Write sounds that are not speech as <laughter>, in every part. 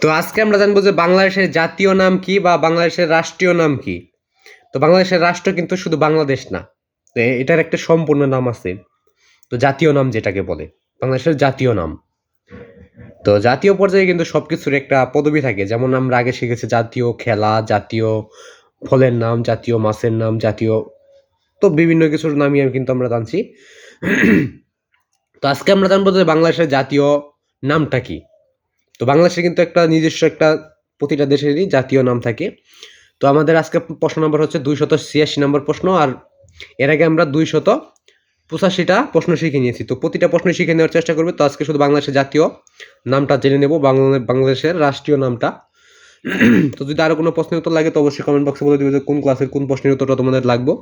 তো আজকে আমরা জানব যে বাংলাদেশের জাতীয় নাম কি বা বাংলাদেশের রাষ্ট্রীয় নাম কি? তো বাংলাদেশের রাষ্ট্র কিন্তু শুধু বাংলাদেশ না এটার একটা সম্পূর্ণ নাম আছে। তো জাতীয় নাম যেটাকে বলে, বাংলাদেশের জাতীয় নাম। তো জাতীয় পর্যায়ে কিন্তু সব কিছুর একটা পদবি থাকে, যেমন আমরা আগে শিখেছি জাতীয় খেলা, জাতীয় ফলের নাম, জাতীয় মাছের নাম, জাতীয়, তো বিভিন্ন কিছুর নামই কিন্তু আমরা জানছি। তো আজকে আমরা জানব যে বাংলাদেশের জাতীয় নামটা কি। তো বাংলাদেশে কিন্তু একটা নিজস্ব একটা প্রতিটা দেশেরই জাতীয় নাম থাকে। তো আমাদের আজকে প্রশ্ন নম্বর হচ্ছে দুইশত ছিয়াশি নম্বর প্রশ্ন আর এর আগে আমরা দুইশত পঁচাশিটা প্রশ্ন শিখে নিয়েছি। তো প্রতিটা প্রশ্ন শিখে নেওয়ার চেষ্টা করবে। তো আজকে শুধু বাংলাদেশের জাতীয় নামটা জেনে নেব, বাংলা বাংলাদেশের রাষ্ট্রীয় নামটা। তো যদি আরও কোনো প্রশ্নের উত্তর লাগে তো অবশ্যই কমেন্ট বক্সে বলে দেবে যে কোন ক্লাসের কোন প্রশ্নের উত্তরটা তোমাদের লাগবে।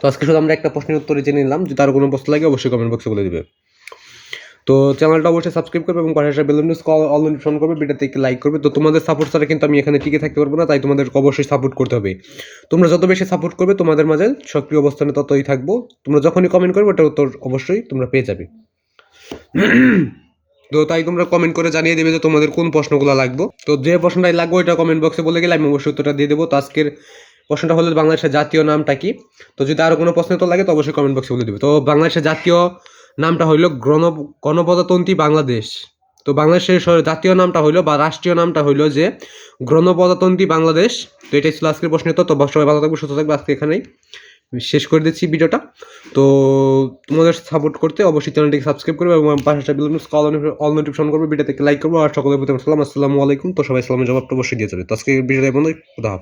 তো আজকে শুধু আমরা একটা প্রশ্নের উত্তরে জেনে নিলাম। যদি আরও কোনো প্রশ্ন লাগে অবশ্যই কমেন্ট বক্সে বলে দেবে। তো চ্যানেলটা অবশ্যই সাবস্ক্রাইব করবে এবং পাশে বেলুন নিউজ কল অল নোটিফিকেশন করবে ভিডিওতে একটি লাইক করবে। তো তোমাদের সাপোর্ট ছাড়া কিন্তু আমি এখানে টিকে থাকতে পারব না, তাই তোমাদের অবশ্যই সাপোর্ট করতে হবে। তোমরা যত বেশি সাপোর্ট করবে, তোমাদের মাঝে সক্রিয় অবস্থানে ততই থাকব। তোমরা যখনই কমেন্ট করবে, ওটার উত্তর অবশ্যই তোমরা পেয়ে যাবে। <clears throat> তো তাই তোমরা কমেন্ট করে জানিয়ে দেবে যে তোমাদের কোন প্রশ্নগুলো লাগবে। তো যে প্রশ্নটাই লাগবে, ওইটা কমেন্ট বক্সে বলে গেলে আমি অবশ্যই উত্তরটা দিয়ে দেবো। তো আজকের প্রশ্নটা হলো বাংলাদেশের জাতীয় নামটা কি? তো যদি আরও কোনো প্রশ্ন তো লাগে, তো অবশ্যই কমেন্ট বক্সে বলে দেবে। তো বাংলাদেশের জাতীয় নামটা হইল গণ গণপ্রজাতন্ত্রী বাংলাদেশ। তো বাংলাদেশের জাতীয় নামটা হইল বা রাষ্ট্রীয় নামটা হইল যে গণপ্রজাতন্ত্রী বাংলাদেশ। তো এটাই ছিল আজকের প্রশ্ন তো সবাই ভালো থাকবে, সুস্থ থাকবে আজকে এখানেই। শেষ করে দিচ্ছি ভিডিওটা। তো তোমাদের সাপোর্ট করতে অবশ্যই চ্যানেলটিকে সাবস্ক্রাইব করবে এবং পাশে অল নোটিফিকেশন করবে। ভিডিওতে লাইক করব। আর সকলের প্রতি সালাম। আসসালামু আলাইকুম। তো সবাই সালামের জবাবটা অবশ্যই দিয়ে যাবে। তো আজকে ভিডিওটা বন্ধু খুদা।